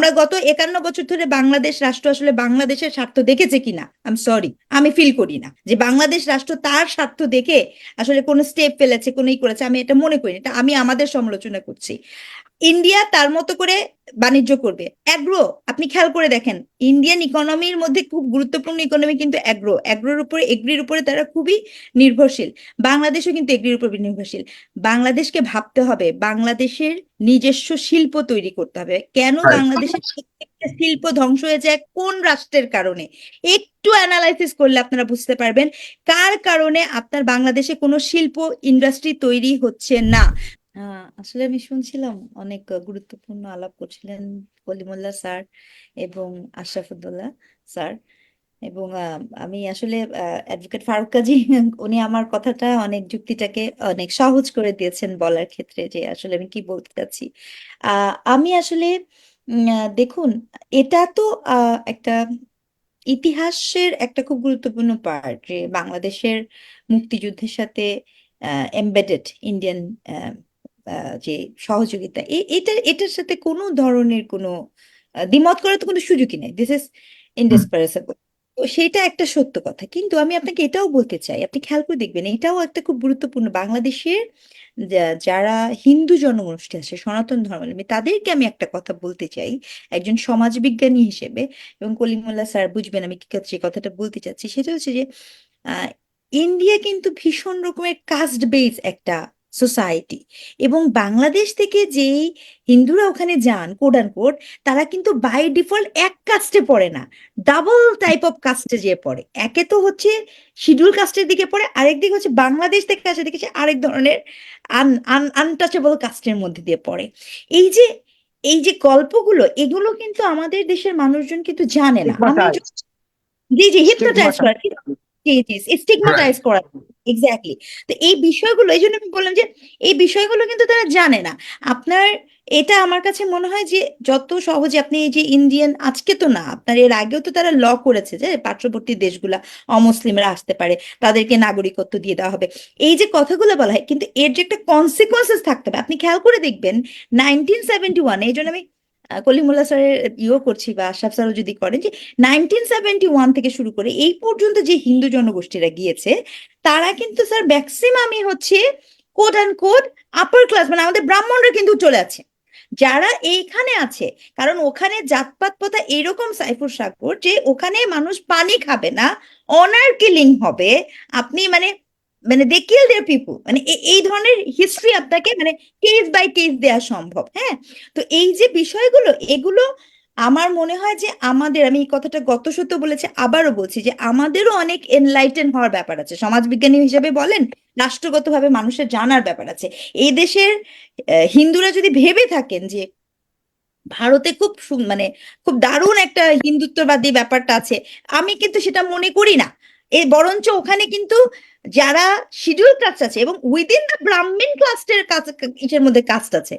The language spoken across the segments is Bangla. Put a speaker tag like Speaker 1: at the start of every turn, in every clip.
Speaker 1: আমরা গত একান্ন বছর ধরে বাংলাদেশ রাষ্ট্র আসলে বাংলাদেশের স্বার্থ দেখেছে কিনা? আম সরি আমি ফিল করি না। যে বাংলাদেশ রাষ্ট্র তার স্বার্থ দেখে আসলে কোনো স্টেপ ফেলেছে, কোনো ই করেছে, আমি এটা মনে করি। এটা আমি আমাদের সমালোচনা করছি। ইন্ডিয়া তার মতো করে বাণিজ্য করবে। অ্যাগ্রো আপনি খেয়াল করে দেখেন ইন্ডিয়ান ইকোনমির মধ্যে খুব গুরুত্বপূর্ণ ইকোনমি কিন্তু অ্যাগ্রো অ্যাগ্রোর উপরে এগ্রির উপরে তারা খুবই নির্ভরশীল। বাংলাদেশও কিন্তু এগ্রির উপর নির্ভরশীল। বাংলাদেশকে ভাবতে হবে বাংলাদেশের নিজস্ব শিল্প তৈরি করতে হবে। কেন বাংলাদেশের প্রত্যেকটা শিল্প ধ্বংস হয়ে যায়? কোন রাষ্ট্রের কারণে? একটু অ্যানালাইসিস করলে আপনারা বুঝতে পারবেন কার কারণে আপনার বাংলাদেশে কোনো শিল্প ইন্ডাস্ট্রি তৈরি হচ্ছে না? আহ, আসলে আমি শুনছিলাম অনেক গুরুত্বপূর্ণ আলাপ করছিলেন কলিমুল্লাহ স্যার এবং আশরাফুদ্দৌলা স্যার এবং আহ, আমি আসলে অ্যাডভোকেট ফারুক কাজী উনি আমার কথাটা অনেক যুক্তিটাকে অনেক সহজ করে দিয়েছেন বলার ক্ষেত্রে যে আসলে আমি কি বলতে চাচ্ছি। আহ, আমি আসলে দেখুন এটা তো আহ, একটা ইতিহাসের একটা খুব গুরুত্বপূর্ণ পার্ট যে বাংলাদেশের মুক্তিযুদ্ধের সাথে এমবেডেড ইন্ডিয়ান যে সহযোগিতা এটা এটার সাথে কোনো ধরনের কোনো দ্বিমত করার তো কোনো সুযোগই নেই। দিস ইজ ইনডিসপারেবল তো সেটা একটা সত্য কথা। কিন্তু আমি আপনাকে এটাও বলতে চাই, আপনি খেয়াল করে দেখবেন, এটাও একটা খুব গুরুত্বপূর্ণ। বাংলাদেশের যারা হিন্দু জনগোষ্ঠী আছে, সনাতন ধর্মাবলম্বী, তাদেরকে আমি একটা কথা বলতে চাই, একজন সমাজবিজ্ঞানী হিসেবে, এবং কলিমুল্লাহ স্যার বুঝবেন আমি যে কথাটা বলতে চাচ্ছি। সেটা হচ্ছে যে ইন্ডিয়া কিন্তু ভীষণ রকমের কাস্ট বেস একটা সোসাইটি এবং বাংলাদেশ থেকে যেই হিন্দুরা ওখানে যান কোড অ্যান্ড কোড তারা কিন্তু বাই ডিফল্ট এক কাস্টে পড়ে না। ডাবল টাইপ অফ কাস্টে যে পড়ে। একে তো হচ্ছে শিডিউল কাস্টের দিকে পড়ে আরেক দিকে হচ্ছে বাংলাদেশ থেকে আসে দেখেছি আরেক ধরনের আন আন আনটাচেবল কাস্টের মধ্যে দিয়ে পড়ে। এই যে এই যে গল্পগুলো এগুলো কিন্তু আমাদের দেশের মানুষজন কিন্তু জানে না। জি জি হিপনোটাইজ করা. জি জি স্টিগমাটাইজ করা। এক্স্যাক্টলি তো এই বিষয়গুলো, এই জন্য আমি বললাম যে, এই বিষয়গুলো কিন্তু তারা জানে না। আপনার, এটা আমার কাছে মনে হয় যে, যত সহজে আপনি এই যে ইন্ডিয়ান আজকে তো না, আপনার এর আগেও তো তারা ল করেছে যে, পার্শ্ববর্তী দেশগুলা অমুসলিমরা আসতে পারে, তাদেরকে নাগরিকত্ব দিয়ে দেওয়া হবে। এই যে কথাগুলো বলা হয়, কিন্তু এর যে একটা কনসিকোয়েন্সেস থাকতে হবে, আপনি খেয়াল করে দেখবেন নাইনটিন সেভেন্টি ওয়ান এই জন্য আমি আহ, কলিমুল্লাহ স্যারের ইও করছি বা আশরাফ স্যারও যদি করেন যে নাইনটিন সেভেন্টি ওয়ান থেকে শুরু করে এই পর্যন্ত যে হিন্দু জনগোষ্ঠীরা গিয়েছে তারা কিন্তু স্যার ম্যাক্সিমামই হচ্ছে code and code upper class মানে আমাদের ব্রাহ্মণরা কিন্তু চলে আছে। যারা এইখানে আছে কারণ ওখানে জাতপাত প্রথা এরকম সাইফুর সাগর যে ওখানে মানুষ পানি খাবে না অনার কিলিং হবে আপনি মানে মানে দে কিল দেয়ার পিপল মানে এই ধরনের হিস্ট্রি আপনাকে মানে কেস বাই কেস দেওয়া সম্ভব হ্যাঁ? তো এই যে বিষয়গুলো, এগুলো আমার মনে হয় যে আমাদের, আমি এই কথাটা গত সত্য বলেছি, আবারও বলছি যে আমাদেরও অনেক এনলাইটেন হওয়ার ব্যাপার আছে। সমাজবিজ্ঞানী হিসেবে বলেন, রাষ্ট্রগতভাবে মানুষের জানার ব্যাপার আছে। এই দেশের হিন্দুরা যদি ভেবে থাকেন যে ভারতে খুব মানে খুব দারুণ একটা হিন্দুত্ববাদী ব্যাপারটা আছে, আমি কিন্তু সেটা মনে করি না। এ বরঞ্চ ওখানে কিন্তু যারা শিডিউল কাস্ট আছে এবং উইদিন দ্য ব্রাহ্মণ কাস্টের ইসের মধ্যে কাস্ট আছে।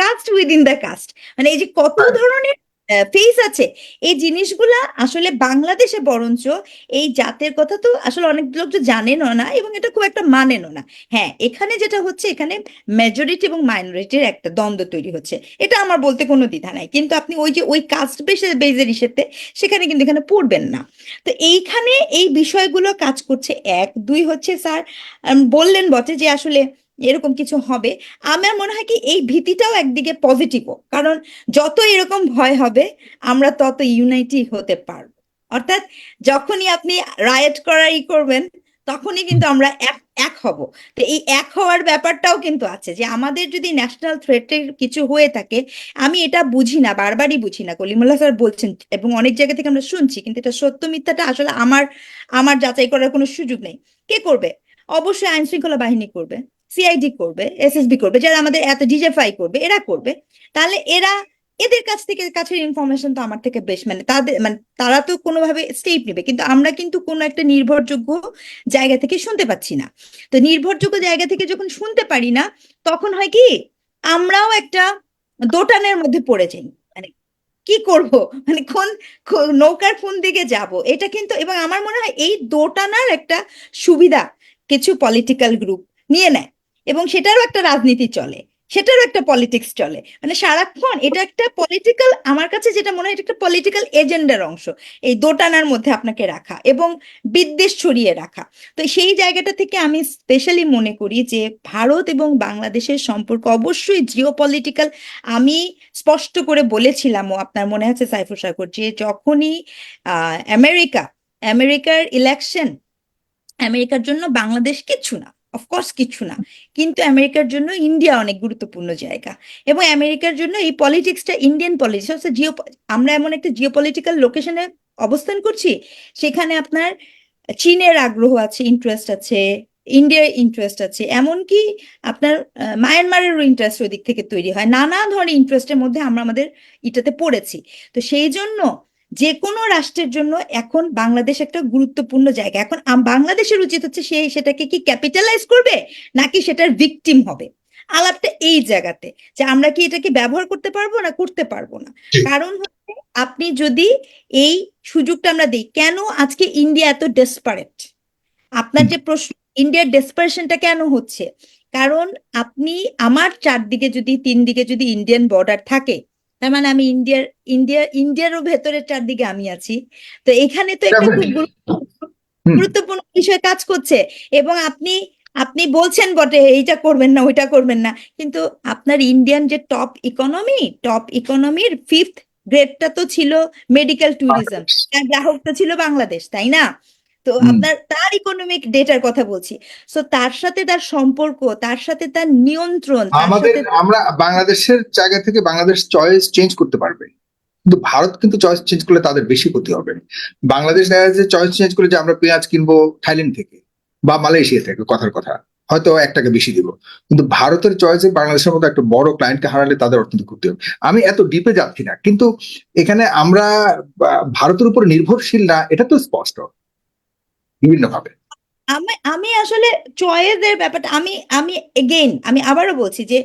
Speaker 1: কাস্ট উইদিন দ্য কাস্ট মানে এই যে কত ধরনের ফেস আছে। এই জিনিসগুলা আসলে বাংলাদেশে বরঞ্চ এই জাতের কথা তো আসলে অনেক লোক তো জানেনও না এবং এটা খুব একটা মানেনও না। হ্যাঁ এখানে যেটা হচ্ছে, এখানে মেজরিটি এবং মাইনরিটির একটা দ্বন্দ্ব তৈরি হচ্ছে। এটা আমার বলতে কোনো দ্বিধা নাই। কিন্তু আপনি ওই যে, ওই কাস্ট বেসের বেজের হিসেবে সেখানে কিন্তু এখানে পড়বেন না। তো এইখানে এই বিষয়গুলো কাজ করছে। এক, দুই হচ্ছে স্যার বললেন বটে যে আসলে এরকম কিছু হবে। আমার মনে হয় কি এই ভীতিটাও একদিকে পজিটিভও কারণ যত এরকম ভয় হবে, আমরা তত ইউনাইটি হতে পারব। অর্থাৎ যখনই আপনি রায়েট করার ই করবেন, তখনই কিন্তু আমরা এক এক হব। তো এই এক হওয়ার ব্যাপারটাও কিন্তু আছে যে আমাদের যদি ন্যাশনাল থ্রেটের কিছু হয়ে থাকে, আমি এটা বুঝি না, বারবারই বুঝি না। কলিমুল্লাহ স্যার বলছেন এবং অনেক জায়গা থেকে আমরা শুনছি, কিন্তু এটা সত্য মিথ্যাটা আসলে আমার আমার যাচাই করার কোনো সুযোগ নেই। কে করবে? অবশ্যই আইন শৃঙ্খলা বাহিনী করবে। সিআইডি করবে এসএসবি করবে, যারা আমাদের এত ডিজেফাই করবে, এরা করবে। তাহলে এরা, এদের কাছ থেকে, কাছের ইনফরমেশন তো আমার থেকে বেশ মানে তাদের মানে তারা তো কোনোভাবে স্টেপ নেবে, কিন্তু আমরা কিন্তু কোনো একটা নির্ভরযোগ্য জায়গা থেকে শুনতে পাচ্ছি না। তো নির্ভরযোগ্য জায়গা থেকে যখন শুনতে পারি না, তখন হয় কি, আমরাও একটা দোটানের মধ্যে পড়ে যাই। মানে কি করব? মানে কোন নৌকার কোন দিকে যাব? এটা কিন্তু, এবং আমার মনে হয় এই দোটানার একটা সুবিধা কিছু পলিটিক্যাল গ্রুপ নিয়ে নেয়। এবং সেটারও একটা রাজনীতি চলে, সেটারও একটা পলিটিক্স চলে। মানে সারাক্ষণ এটা একটা পলিটিক্যাল আমার কাছে যেটা মনে হয় এটা একটা পলিটিক্যাল এজেন্ডার অংশ, এই দোটানার মধ্যে আপনাকে রাখা এবং বিদ্বেষ ছড়িয়ে রাখা। তো সেই জায়গাটা থেকে আমি স্পেশালি মনে করি যে ভারত এবং বাংলাদেশের সম্পর্ক অবশ্যই জিও পলিটিক্যাল আমি স্পষ্ট করে বলেছিলামও, আপনার মনে আছে সাইফুর সাগর, যে যখনই আমেরিকা, আমেরিকার ইলেকশন আমেরিকার জন্য বাংলাদেশ কিচ্ছু না। অফকোর্স কিছু না। কিন্তু আমেরিকার জন্য ইন্ডিয়া অনেক গুরুত্বপূর্ণ জায়গা। এবং আমেরিকার জন্য এই পলিটিক্সটা ইন্ডিয়ান পলিটিক্স জিও আমরা এমন একটা জিও পলিটিক্যাল লোকেশনে অবস্থান করছি, সেখানে আপনার চীনের আগ্রহ আছে ইন্টারেস্ট আছে ইন্ডিয়ার ইন্টারেস্ট আছে, এমনকি আপনার মায়ানমারেরও ইন্টারেস্ট ওই দিক থেকে তৈরি হয়। নানা ধরনের ইন্টারেস্টের মধ্যে আমরা আমাদের এটাতে পড়েছি। তো সেই জন্য যে কোনো রাষ্ট্রের জন্য এখন বাংলাদেশ একটা গুরুত্বপূর্ণ জায়গা। এখন বাংলাদেশের উচিত হচ্ছে সে সেটাকে কি ক্যাপিটালাইজ করবে নাকি সেটার ভিকটিম হবে? আলাপটা এই জায়গাতে যে আমরা কি এটাকে ব্যবহার করতে পারব না করতে পারব না? কারণ হচ্ছে আপনি যদি এই সুযোগটা আমরা দিই কেন আজকে ইন্ডিয়া এত ডেসপারেট আপনার যে প্রশ্ন ইন্ডিয়ার ডেসপারেশনটা কেন হচ্ছে? কারণ আপনি আমার চারদিকে যদি তিন দিকে যদি ইন্ডিয়ান বর্ডার থাকে তার মানে আমি ইন্ডিয়ার ইন্ডিয়া ইন্ডিয়ারও ভেতরের চারদিকে আমি আছি। তো এখানে তো একটা খুব। গুরুত্বপূর্ণ বিষয় কাজ করছে। এবং আপনি আপনি বলছেন বটে এইটা করবেন না ওইটা করবেন না। কিন্তু আপনার ইন্ডিয়ান যে টপ ইকোনমি টপ ইকোনমির ফিফথ গ্রেডটা তো ছিল মেডিকেল ট্যুরিজম তার গ্রাহকটা ছিল বাংলাদেশ তাই না? তো আপনার তার ইকোনমিক ডেটার কথা বলছি। সো তার সাথে তার সম্পর্ক তার সাথে তার নিয়ন্ত্রণ
Speaker 2: আমাদের আমরা বাংলাদেশের জায়গা থেকে বাংলাদেশ চয়েস চেঞ্জ করতে পারবে। কিন্তু ভারত কিন্তু চয়েস চেঞ্জ করলে তাদের বেশি ক্ষতি হবে। বাংলাদেশ দেখা যাচ্ছে চয়েস চেঞ্জ করলে যে আমরা পেঁয়াজ কিনবো থাইল্যান্ড থেকে বা মালয়েশিয়া থেকে কথার কথা। হয়তো এক টাকা বেশি দিব। কিন্তু ভারতের চয়েসে বাংলাদেশের মতো একটা বড় ক্লায়েন্টকে হারালে তাদের অর্থনৈতিক ক্ষতি হবে। আমি এত ডিপে যাচ্ছি না কিন্তু এখানে আমরা ভারতের উপর নির্ভরশীল না এটা তো স্পষ্ট। বিভিন্ন ভাবে
Speaker 1: আমি আমি আসলে চয়েসের ব্যাপারটা, আমি আমি এগেইন আমি আবারও বলছি যে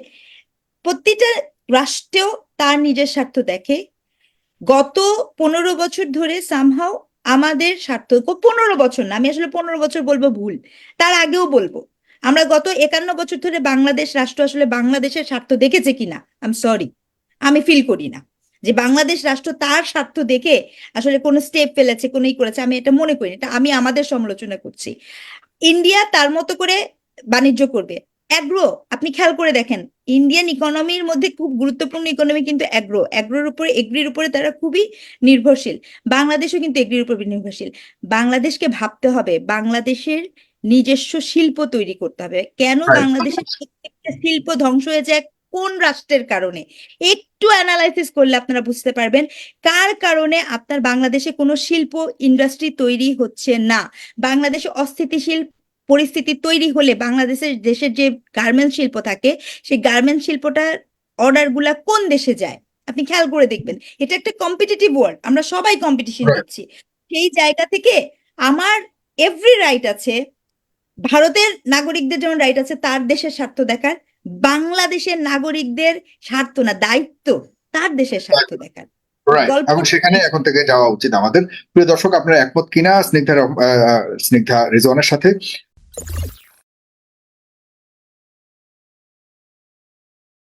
Speaker 1: প্রতিটা রাষ্ট্রেও তার নিজের স্বার্থ দেখে। গত পনেরো বছর ধরে সামহাও আমাদের স্বার্থ পনেরো বছর না, আমি আসলে পনেরো বছর বলব ভুল, তার আগেও বলব। আমরা গত একান্ন বছর ধরে বাংলাদেশ, রাষ্ট্র আসলে বাংলাদেশের স্বার্থ দেখেছে কিনা? আই এম সরি আমি ফিল করি না। যে বাংলাদেশ রাষ্ট্র তার স্বার্থ দেখে আসলে কোনো স্টেপ ফেলেছে কোনো ই করেছে আমি এটা মনে করি এটা আমি আমাদের সমালোচনা করছি। ইন্ডিয়া তার মতো করে বাণিজ্য করবে। অ্যাগ্রো আপনি খেয়াল করে দেখেন ইন্ডিয়ান ইকোনমির মধ্যে খুব গুরুত্বপূর্ণ ইকোনমি কিন্তু অ্যাগ্রো অ্যাগ্রোর উপরে এগ্রির উপরে তারা খুবই নির্ভরশীল। বাংলাদেশও কিন্তু এগ্রির উপর নির্ভরশীল। বাংলাদেশকে ভাবতে হবে বাংলাদেশের নিজস্ব শিল্প তৈরি করতে হবে। কেন বাংলাদেশের শিল্প ধ্বংস হয়ে যায়? কোন রাষ্ট্রের কারণে? একটু অ্যানালাইসিস করলে আপনারা বুঝতে পারবেন কার কারণে আপনার বাংলাদেশে কোনো শিল্প ইন্ডাস্ট্রি তৈরি হচ্ছে না। বাংলাদেশে অস্থিতিশীল পরিস্থিতি তৈরি হলে বাংলাদেশের দেশের যে গার্মেন্টস শিল্প থাকে সেই গার্মেন্টস শিল্পটার অর্ডারগুলা কোন দেশে যায়? আপনি খেয়াল করে দেখবেন এটা একটা কম্পিটিটিভ ওয়ার্ল্ড আমরা সবাই কম্পিটিশন করছি সেই জায়গা থেকে আমার এভরি রাইট আছে ভারতের নাগরিকদের যেমন রাইট আছে তার দেশের স্বার্থ দেখার বাংলাদেশের নাগরিকদের স্বার্থ না দায়িত্ব তার দেশের স্বার্থ দেখার।
Speaker 2: এবং সেখানে এখন থেকে যাওয়া উচিত আমাদের। প্রিয় দর্শক আপনারা একমত কিনা? স্নিগ্ধা স্নিগ্ধা রিজওয়ানের সাথে।